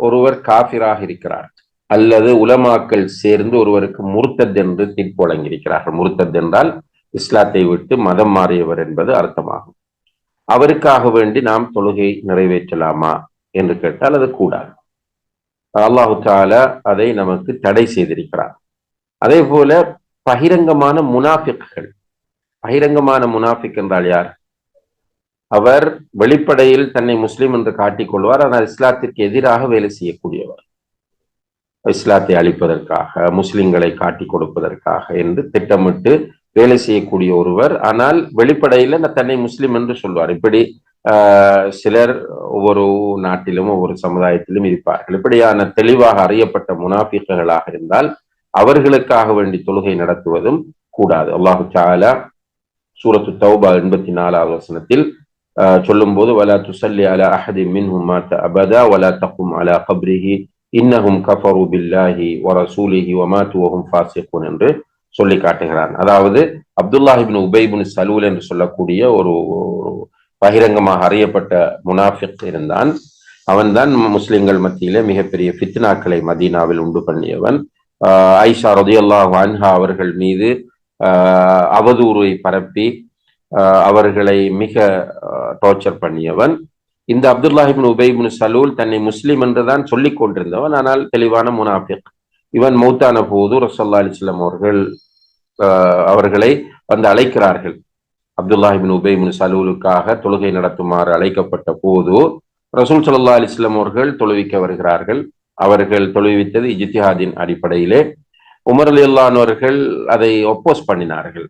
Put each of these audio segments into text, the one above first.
ஒருவர் காபிராக இருக்கிறார். அல்லது உலமாக்கள் சேர்ந்து ஒருவருக்கு முருத்தத் என்று தீர்ப்பு வழங்கியிருக்கிறார்கள். முருத்தத் என்றால் இஸ்லாத்தை விட்டு மதம் மாறியவர் என்பது அர்த்தமாகும். அவருக்காக வேண்டி நாம் தொழுகை நிறைவேற்றலாமா என்று கேட்டால் அது கூடாது. அல்லாஹு தாலா அதை நமக்கு தடை செய்திருக்கிறார். அதே போல பகிரங்கமான முனாஃபிக்குகள். பகிரங்கமான முனாஃபிக் என்றால் யார்? அவர் வெளிப்படையில் தன்னை முஸ்லீம் என்று காட்டிக் கொள்வார் ஆனால் இஸ்லாத்திற்கு எதிராக வேலை செய்யக்கூடியவர். இஸ்லாத்தை அழிப்பதற்காக முஸ்லிம்களை காட்டிக் கொடுப்பதற்காக என்று திட்டமிட்டு வேலை செய்யக்கூடிய ஒருவர். ஆனால் வெளிப்படையில தன்னை முஸ்லிம் என்று சொல்வார். இப்படி சிலர் ஒவ்வொரு நாட்டிலும் ஒவ்வொரு சமுதாயத்திலும் இருப்பார்கள். இப்படியான தெளிவாக அறியப்பட்ட முனாஃபிகர்களாக இருந்தால் அவர்களுக்காக வேண்டி தொழுகை நடத்துவதும் கூடாது. அல்லாஹு சாலா சூரத்து தௌபா எண்பத்தி நாலாவது வசனத்தில் சொல்லும் போது வலா துசல்லி அலா அஹதி மின்ஹும் மாத்த அபதா வலா தக்கும் அலா கப்ரிஹி இன்னஹும் கஃபரு பில்லாஹி வரசூலிஹி வமாத்து வஹும் ஃபாசிகுன் என்று சொல்லி காட்டுகிறான். அதாவது அப்துல்லாஹிபின் உபைபின் சலூல் என்று சொல்லக்கூடிய ஒரு பகிரங்கமாக அறியப்பட்ட முனாஃபிக் இருந்தான். அவன்தான் முஸ்லிம்கள் மத்தியிலே மிகப்பெரிய ஃபித்னாக்களை மதீனாவில் உண்டு பண்ணியவன். ஐஷா ரதியல்லா வான்ஹா அவர்கள் மீது அவதூறை பரப்பி அவர்களை மிக டார்ச்சர் பண்ணியவன். இந்த அப்துல்லாஹிபின் உபைபின் சலூல் தன்னை முஸ்லீம் என்றுதான் சொல்லிக் கொண்டிருந்தவன். ஆனால் தெளிவான முனாஃபிக். இவன் மௌத்தான போது ரசல்லா அலிஸ்லாம் அவர்கள் அவர்களை வந்து அழைக்கிறார்கள். அப்துல்லாஹிபின் உபைபின் சலூலுக்காக தொழுகை நடத்துமாறு அழைக்கப்பட்ட போது ரசூல் சல்லா அலிஸ்லாம் அவர்கள் தொழுவிக்க வருகிறார்கள். அவர்கள் தொழுவித்தது இஜித்திஹாதின் அடிப்படையிலே. உமர் அலி அல்லானவர்கள் அதை ஒப்போஸ் பண்ணினார்கள்.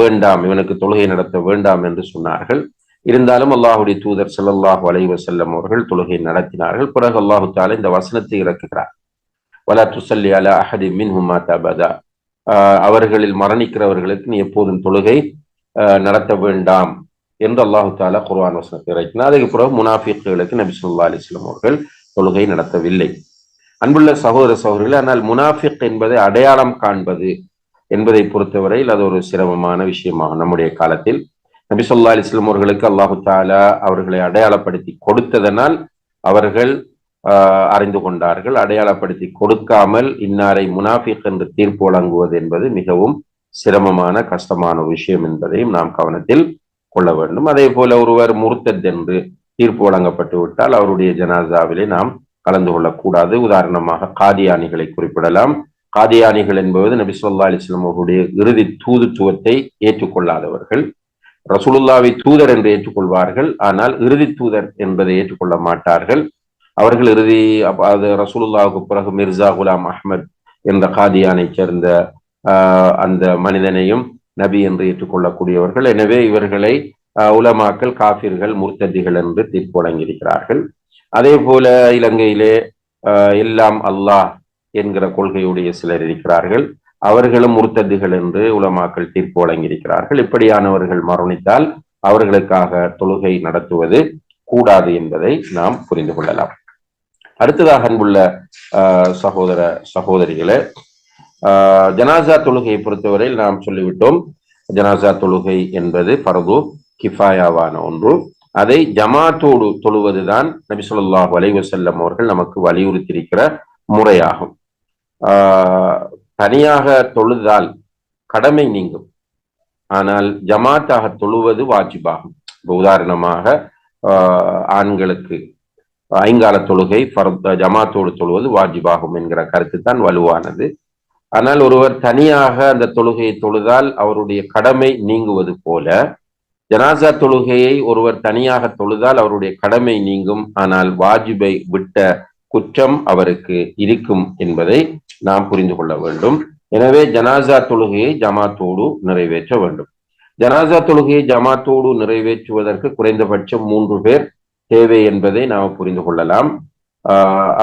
வேண்டாம் இவனுக்கு தொழுகை நடத்த வேண்டாம் என்று சொன்னார்கள். இருந்தாலும் அல்லாஹுடைய தூதர் செல்லல்லாஹு அலைவ செல்லம் அவர்கள் தொழுகை நடத்தினார்கள். பிறகு அல்லாஹு தாலா இந்த வசனத்தை இறக்குகிறார். வலா துசல்லி அலா அஹதி மின் ஹுமா தபதா அவர்களில் மரணிக்கிறவர்களுக்கு நீ எப்போதும் தொழுகை நடத்த வேண்டாம் என்று அல்லாஹு தாலா குர்வான் வசனத்தை இறக்கினார். அதுக்கு பிறகு முனாஃபிக்குகளுக்கு நபி சொல்லா அலிஸ்லாம் அவர்கள் தொழுகை நடத்தவில்லை. அன்புள்ள சகோதர சகோதரிகள் ஆனால் முனாஃபிக் என்பதை அடையாளம் காண்பது என்பதை பொறுத்தவரையில் அது ஒரு சிரமமான விஷயமாகும் நம்முடைய காலத்தில். நபி சொல்லா அலிஸ்லாம் அவர்களுக்கு அல்லாஹு தாலா அவர்களை அடையாளப்படுத்தி கொடுத்ததனால் அவர்கள் அறிந்து கொண்டார்கள். அடையாளப்படுத்தி கொடுக்காமல் இன்னாரை முனாஃபிக் என்று தீர்ப்பு வழங்குவது என்பது மிகவும் சிரமமான கஷ்டமான விஷயம் என்பதையும் நாம் கவனத்தில் கொள்ள வேண்டும். அதே போல ஒருவர் முருத்தத் என்று தீர்ப்பு வழங்கப்பட்டு விட்டால் அவருடைய ஜனாசாவிலே நாம் கலந்து கொள்ளக்கூடாது. உதாரணமாக காதியானிகளை குறிப்பிடலாம். காதியானிகள் என்பது நபி சொல்லா அலிஸ்லாம் அவருடைய இறுதி தூதுத்துவத்தை ஏற்றுக்கொள்ளாதவர்கள். ரசூலுல்லாவை தூதர் என்று ஏற்றுக்கொள்வார்கள். ஆனால் இறுதி தூதர் என்பதை ஏற்றுக்கொள்ள மாட்டார்கள். அவர்கள் இறுதி அது ரசூலுல்லாவுக்கு பிறகு மிர்சா குலாம் அஹ்மத் என்ற காதியானை சேர்ந்த அந்த மனிதனையும் நபி என்று ஏற்றுக்கொள்ளக்கூடியவர்கள். எனவே இவர்களை உலமாக்கள் காபிர்கள் முர்த்ததிகள் என்று தீர்ப்பு வழங்கியிருக்கிறார்கள் அதே போல இலங்கையிலே எல்லாம் அல்லாஹ் என்கிற கொள்கையுடைய சிலர் இருக்கிறார்கள். அவர்களும் முர்த்ததிகள் என்று உலமாக்கள் தீர்ப்பு வழங்கியிருக்கிறார்கள். இப்படியானவர்கள் மரணித்தால் அவர்களுக்காக தொழுகை நடத்துவது கூடாது என்பதை நாம் புரிந்து கொள்ளலாம். அடுத்ததாக அன்புள்ள சகோதர சகோதரிகளே ஜனாசா தொழுகையை பொறுத்தவரையில் நாம் சொல்லிவிட்டோம். ஜனாசா தொழுகை என்பது பரது கிஃபாயாவான ஒன்று. அதை ஜமாத்தோடு தொழுவதுதான் நபி சொல்லாஹு அலைவசல்லம் அவர்கள் நமக்கு வலியுறுத்தியிருக்கிற முறையாகும். தனியாக தொழுதால் கடமை நீங்கும். ஆனால் ஜமாத்தாக தொழுவது வாஜிபாகும். இப்போ உதாரணமாக ஆண்களுக்கு ஐங்கால தொழுகை ஜமாத்தோடு தொழுவது வாஜிபாகும் என்கிற கருத்து தான் வலுவானது. ஆனால் ஒருவர் தனியாக அந்த தொழுகையை தொழுதால் அவருடைய கடமை நீங்குவது போல ஜனாசா தொழுகையை ஒருவர் தனியாக தொழுதால் அவருடைய கடமை நீங்கும். ஆனால் வாஜிபை விட்ட குற்றம் அவருக்கு இருக்கும் என்பதை நாம் புரிந்து கொள்ள வேண்டும். எனவே ஜனாசா தொழுகையை ஜமாத்தோடு நிறைவேற்ற வேண்டும். ஜனாசா தொழுகையை ஜமாத்தோடு நிறைவேற்றுவதற்கு குறைந்தபட்சம் மூன்று பேர் தேவை என்பதை நாம் புரிந்து கொள்ளலாம்.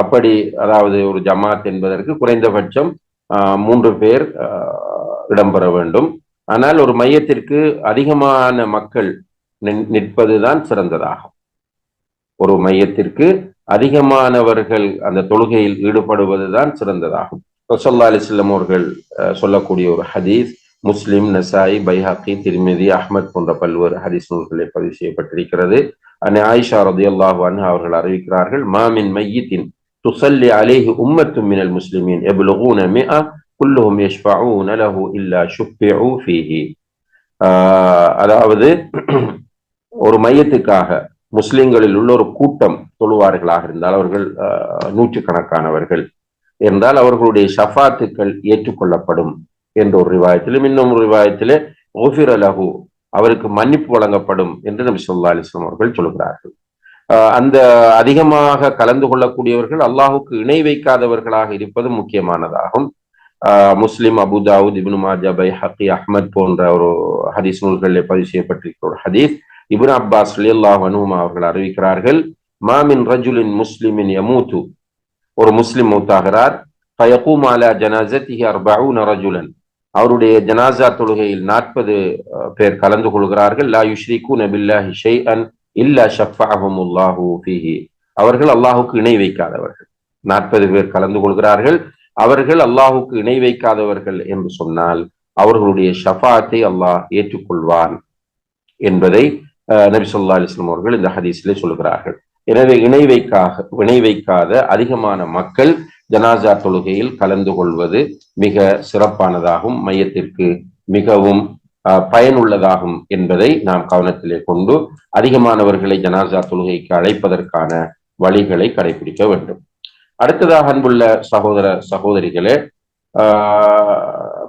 அப்படி அதாவது ஒரு ஜமாத் என்பதற்கு குறைந்தபட்சம் மூன்று பேர் இடம்பெற வேண்டும். ஆனால் ஒரு மையத்திற்கு அதிகமான மக்கள் நிற்பதுதான் சிறந்ததாகும். ஒரு மையத்திற்கு அதிகமானவர்கள் அந்த தொழுகையில் ஈடுபடுவதுதான் சிறந்ததாகும். ரசல்லா அலிஸ்லம் அவர்கள் சொல்லக்கூடிய ஒரு ஹதீஸ் முஸ்லிம் நசாய் பைஹாக்கி திருமதி அஹ்மத் போன்ற பல்வேறு ஹரிஸ் நூல்களை பதிவு செய்யப்பட்டிருக்கிறது. அனி ஆயிஷா ரதி அல்லாஹான் அவர்கள் அறிவிக்கிறார்கள் மாமின் மையத்தின் துசல்லி அலேஹி உம்மத்து மினல் முஸ்லிமின் எபுலுகூன மிஆ குல்லுஹும் யஷ்ஃபஊன லஹு இல்லா ஷுஃபிஉ ஃபீஹி. அதாவது ஒரு மையத்துக்காக முஸ்லிம்களில் உள்ள ஒரு கூட்டம் தொழுவார்களாக இருந்தால் அவர்கள் ஆஹ், நூற்றுக்கணக்கானவர்கள். என்றால் அவர்களுடைய ஷஃபாத்துக்கள் ஏற்றுக்கொள்ளப்படும் என்ற ஒரு ரிவாயத்திலும் இன்னும் ஒரு ரிவாயத்திலே ஓஃபிர் அலஹு அவருக்கு மன்னிப்பு வழங்கப்படும் என்று நபி சொல்லா அலிஸ்லாம் அவர்கள் சொல்கிறார்கள். ஆஹ், அந்த அதிகமாக கலந்து கொள்ளக்கூடியவர்கள் அல்லாஹுக்கு இணை வைக்காதவர்களாக இருப்பது முக்கியமானதாகும். ஆஹ், Muslim Abu Dawud Ibn Majah Bayhaqi Ahmad போன்ற ஒரு ஹதீஸ் நூல்களில் பதிவு செய்யப்பட்டிருக்கிற ஒரு ஹதீஸ். இப்னு அப்பாஸ் அல்லாஹ் அனுமா அவர்கள் அறிவிக்கிறார்கள் மாமின் ரஜுலின் முஸ்லிமின் யமூத்து. ஒரு முஸ்லிம் மூத்தாகிறார் ஃபயகூம் அலா ஜனாசத்திஹி ரஜுலன். அவருடைய ஜனாசா தொழுகையில் நாற்பது பேர் கலந்து கொள்கிறார்கள் லா யுஷ்ரிகூன பில்லாஹி இல்லா ஷஃபஅஹுமுல்லாஹு ஃபீஹி. அவர்கள் அல்லாஹுக்கு இணை வைக்காதவர்கள். நாற்பது பேர் கலந்து கொள்கிறார்கள் அவர்கள் அல்லாஹுக்கு இணை வைக்காதவர்கள் என்று சொன்னால் அவர்களுடைய ஷஃபாத்தை அல்லாஹ் ஏற்றுக்கொள்வான் என்பதை நபி சொல்லா அலிஸ்லாம் அவர்கள் இந்த ஹதீஸிலே சொல்கிறார்கள் எனவே இணை வைக்காக இணை வைக்காத அதிகமான மக்கள் ஜனாசா தொழுகையில் கலந்து கொள்வது மிக சிறப்பானதாகும் மையத்திற்கு மிகவும் பயனுள்ளதாகும் என்பதை நாம் கவனத்திலே கொண்டு அதிகமானவர்களை ஜனாசா தொழுகைக்கு அழைப்பதற்கான வழிகளை கடைபிடிக்க வேண்டும். அடுத்ததாக அன்புள்ள சகோதர சகோதரிகளே ஆஹ்,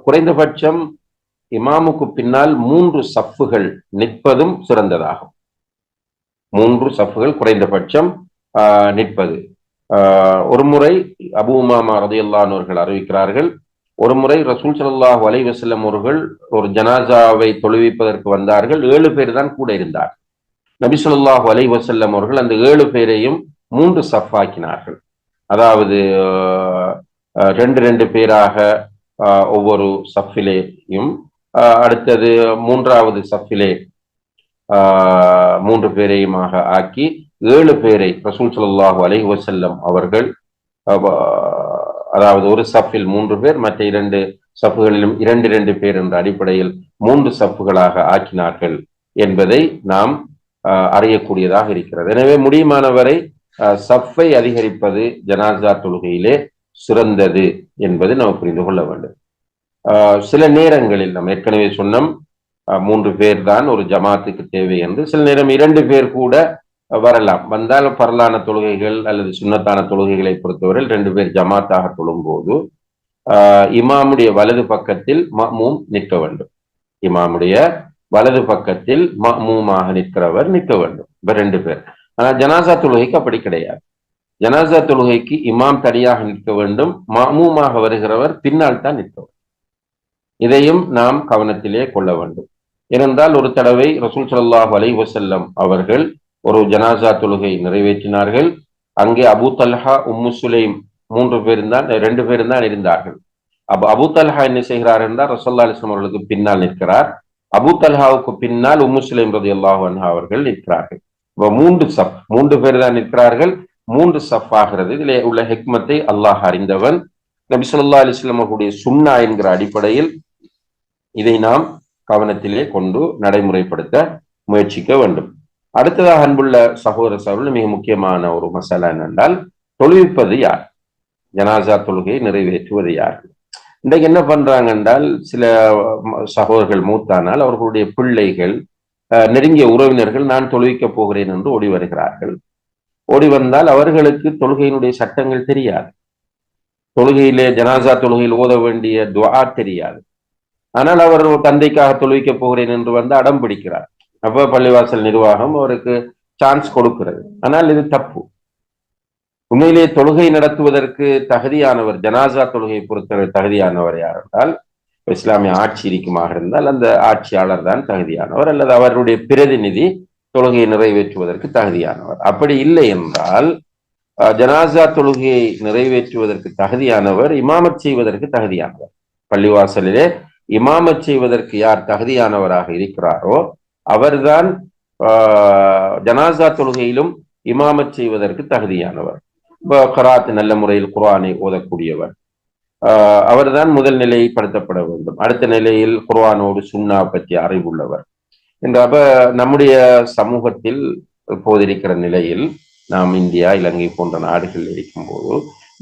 குறைந்தபட்சம் இமாமுக்கு பின்னால் மூன்று சஃப்புகள் நிற்பதும் சிறந்ததாகும். மூன்று சஃப்புகள் குறைந்தபட்சம் ஆஹ், நிற்பது. ஆஹ், ஒரு முறை அபு உமாமா ரதியல்லானவர்கள் அறிவிக்கிறார்கள் ஒரு முறை ரசூல் சல்லாஹ் அலைஹி அவர்கள் ஒரு ஜனாசாவை தொழுவிப்பதற்கு வந்தார்கள் ஏழு பேர் தான் கூட இருந்தார். நபி ஸல்லல்லாஹு அலைஹி அவர்கள் அந்த ஏழு பேரையும் மூன்று சஃப்பாக்கினார்கள். அதாவது ரெண்டு ரெண்டு பேராக ஆஹ், ஒவ்வொரு சஃபிலேயும் அடுத்தது மூன்றாவது சஃபிலே ஆஹ், மூன்று பேரையுமாக ஆக்கி ஏழு பேரை ரசூல் சல்லாஹூ அலைஹி வசல்லம் அவர்கள் அதாவது ஒரு சஃபில் மூன்று பேர் மற்ற இரண்டு சஃப்புகளிலும் இரண்டு இரண்டு பேர் என்ற அடிப்படையில் மூன்று சஃப்புகளாக ஆக்கினார்கள் என்பதை நாம் ஆஹ், அறியக்கூடியதாக இருக்கிறது. எனவே முடியுமானவரை ஆஹ், சஃப்பை அதிகரிப்பது ஜனாசா தொழுகையிலே சிறந்தது என்பதை நாம் புரிந்து கொள்ள வேண்டும். சில நேரங்களில் நாம் ஏற்கனவே சொன்னோம் மூன்று பேர் தான் ஒரு ஜமாத்துக்கு தேவை என்று. சில நேரம் இரண்டு பேர் கூட வரலாம். வந்தால் பரலான தொழுகைகள் அல்லது சுண்ணத்தான தொழுகைகளை பொறுத்தவரையில் ரெண்டு பேர் ஜமாத்தாக தொழும்போது ஆஹ், இமாமுடைய வலது பக்கத்தில் மமூம் நிற்க வேண்டும். இமாமுடைய வலது பக்கத்தில் மமூமாக நிற்கிறவர் நிற்க வேண்டும். இப்ப ரெண்டு பேர். ஆனா ஜனாசா தொழுகைக்கு அப்படி கிடையாது. ஜனாசா தொழுகைக்கு இமாம் தனியாக நிற்க வேண்டும். மமூமாக வருகிறவர் பின்னால் தான் நிற்க வேண்டும். இதையும் நாம் கவனத்திலே கொள்ள வேண்டும். இருந்தால் ஒரு தடவை ரசூல் சல்லாஹ் அலை வசல்லம் அவர்கள் ஒரு ஜனாசா தொழுகை நிறைவேற்றினார்கள். அங்கே அபு தல்ஹா உம்மு சுலைம் மூன்று பேரும் தான் ரெண்டு பேரும் தான் இருந்தார்கள். அப்ப அபு தல்ஹா என்ன செய்கிறார் என்றால் ரசல்லா அலிஸ்லாம் அவர்களுக்கு பின்னால் நிற்கிறார். அபு தல்ஹாவுக்கு பின்னால் உம்மு சுலைம் ரதியல்லாஹு அன்ஹா அவர்கள் நிற்கிறார்கள். இப்போ மூன்று சப் மூன்று பேர் தான் நிற்கிறார்கள். மூன்று சப் ஆகிறது. இதிலே உள்ள ஹெக்மத்தை அல்லாஹ் அறிந்தவன். நபி ஸல்லல்லாஹு அவர்களுடைய சுன்னா என்கிற அடிப்படையில் இதை நாம் கவனத்திலே கொண்டு நடைமுறைப்படுத்த முயற்சிக்க வேண்டும். அடுத்ததாக அன்புள்ள சகோதர சகோதரர்கள் மிக முக்கியமான ஒரு மசாலா என்னென்றால் தொழுவிப்பது யார்? ஜனாசா தொழுகையை நிறைவேற்றுவது யார்? இன்றைக்கு என்ன பண்றாங்க என்றால் சில சகோதரர்கள் மூத்தானால் அவர்களுடைய பிள்ளைகள் அஹ், நெருங்கிய உறவினர்கள் நான் தொழுவிக்க போகிறேன் என்று ஓடி வருகிறார்கள். ஓடி வந்தால் அவர்களுக்கு தொழுகையினுடைய சட்டங்கள் தெரியாது. தொழுகையிலே ஜனாசா தொழுகையில் ஓத வேண்டிய துவா தெரியாது. ஆனால் அவர் தந்தைக்காக தொழுவிக்க போகிறேன் என்று வந்து அடம் பிடிக்கிறார். அப்ப பள்ளிவாசல் நிர்வாகம் அவருக்கு சான்ஸ் கொடுக்கிறது. ஆனால் இது தப்பு. உண்மையிலே தொழுகை நடத்துவதற்கு தகுதியானவர் ஜனாசா தொழுகை பொறுத்தவரை தகுதியானவர் யார் என்றால் இஸ்லாமிய ஆட்சி இருக்குமாக இருந்தால் அந்த ஆட்சியாளர் தான் தகுதியானவர் அல்லது அவருடைய பிரதிநிதி தொழுகையை நிறைவேற்றுவதற்கு தகுதியானவர். அப்படி இல்லை என்றால் ஜனாசா தொழுகையை நிறைவேற்றுவதற்கு தகுதியானவர் இமாமத் செய்வதற்கு தகுதியானவர். பள்ளிவாசலிலே இமாமத் செய்வதற்கு யார் தகுதியானவராக இருக்கிறாரோ அவர்தான் ஆஹ், ஜனாசா தொழுகையிலும் இமாமத் செய்வதற்கு தகுதியானவர். கராத் நல்ல முறையில் குர்ஆனை ஓதக்கூடியவர். ஆஹ், அவர்தான் முதல் நிலைப்படுத்தப்பட வேண்டும் அடுத்த நிலையில் குர்ஆனோடு சுண்ணா பற்றி அறிவுள்ளவர். என்ற அப்ப நம்முடைய சமூகத்தில் போதிருக்கிற நிலையில் நாம் இந்தியா இலங்கை போன்ற நாடுகள் இருக்கும்போது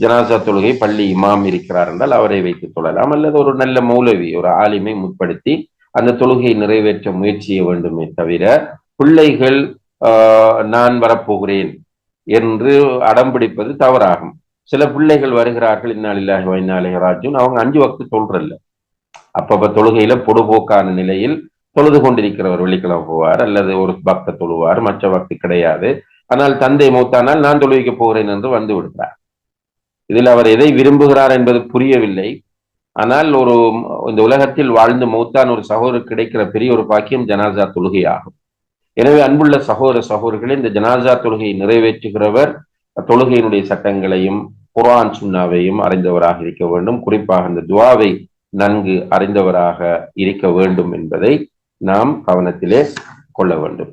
ஜனாசா தொழுகை பள்ளி இமாம் இருக்கிறார் என்றால் அவரை வைத்து தொழலாம். அல்லது ஒரு நல்ல மௌலவி ஒரு ஆலிமை முற்படுத்தி அந்த தொழுகையை நிறைவேற்ற முயற்சிய வேண்டுமே தவிர பிள்ளைகள் நான் வரப்போகிறேன் என்று அடம் பிடிப்பது தவறாகும். சில பிள்ளைகள் வருகிறார்கள் இந்நாளில்லாக வைநாளிக ராஜுன் அவங்க அஞ்சு வக்து சொல்றல்ல அப்பப்ப தொழுகையில பொடுபோக்கான நிலையில் தொழுது கொண்டிருக்கிறவர் வெள்ளிக்கிழமை போவார் அல்லது ஒரு பக்த தொழுவார் மற்ற பக்தி கிடையாது. ஆனால் தந்தை மூத்தானால் நான் தொழுவிக்க போகிறேன் என்று வந்து விடுகிறார். இதில் அவர் எதை விரும்புகிறார் என்பது புரியவில்லை. ஆனால் ஒரு இந்த உலகத்தில் வாழ்ந்து மூத்தான் ஒரு சகோதரர் கிடைக்கிற பெரிய ஒரு பாக்கியம் ஜனாசா தொழுகையாகும் எனவே அன்புள்ள சகோதர சகோதரர்களே இந்த ஜனாசா தொழுகையை நிறைவேற்றுகிறவர் தொழுகையினுடைய சட்டங்களையும் குரான் சுண்ணாவையும் அறிந்தவராக இருக்க வேண்டும். குறிப்பாக இந்த துவாவை நன்கு அறிந்தவராக இருக்க வேண்டும் என்பதை நாம் கவனத்திலே கொள்ள வேண்டும்.